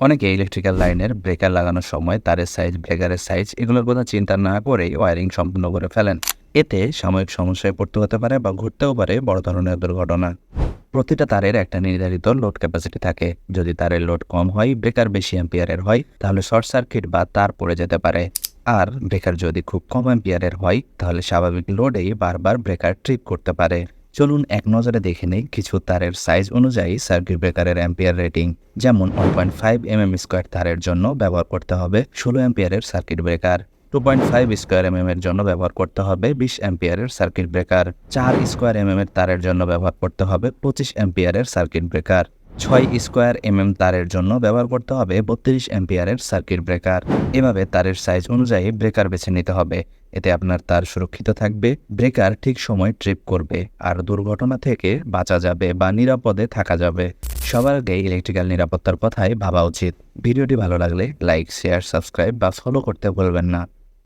অনেকে ইলেকট্রিক্যাল লাইনের ব্রেকার লাগানোর সময় তারের সাইজ ব্রেকারের সাইজ এগুলোর কথা চিন্তা না করেই ওয়ারিং সম্পূর্ণ করে ফেলেন। এতে সাময়িক সমস্যায় পড়তে হতে পারে বা ঘটতেও পারে বড় ধরনের দুর্ঘটনা। প্রতিটা তারের একটা নির্ধারিত লোড ক্যাপাসিটি থাকে। যদি তারের লোড কম হয় ব্রেকার বেশি অ্যাম্পিয়ারের হয়, তাহলে শর্ট সার্কিট বা তার পড়ে যেতে পারে। আর ব্রেকার যদি খুব কম অ্যাম্পিয়ারের হয়, তাহলে স্বাভাবিক লোডেই বারবার ব্রেকার ট্রিপ করতে পারে। চলুন এক নজরে দেখে নেই কিছু তারের সাইজ অনুযায়ী সার্কিট ব্রেকারের অ্যাম্পিয়ার রেটিং যেমন one point five M M square তারের জন্য ব্যবহার করতে হবে ষোলো অ্যাম্পিয়ারের circuit breaker two point five square M এর জন্য ব্যবহার করতে হবে বিশ অ্যাম্পিয়ারের সার্কিট ব্রেকার চার স্কোয়ার এম এর তারের জন্য ব্যবহার করতে হবে পঁচিশ অ্যাম্পিয়ারের সার্কিট ব্রেকার ছয় স্কোয়ার এম এম তারের জন্য ব্যবহার করতে হবে বত্রিশ অ্যাম্পিয়ারের সার্কিট ব্রেকার। এভাবে তারের সাইজ অনুযায়ী ব্রেকার বেছে নিতে হবে। এতে আপনার তার সুরক্ষিত থাকবে, ব্রেকার ঠিক সময় ট্রিপ করবে, আর দুর্ঘটনা থেকে বাঁচা যাবে বা নিরাপদে থাকা যাবে। সবার আগে ইলেকট্রিক্যাল নিরাপত্তার কথাই ভাবা উচিত। ভিডিওটি ভালো লাগলে লাইক, শেয়ার, সাবস্ক্রাইব বা ফলো করতে ভুলবেন না।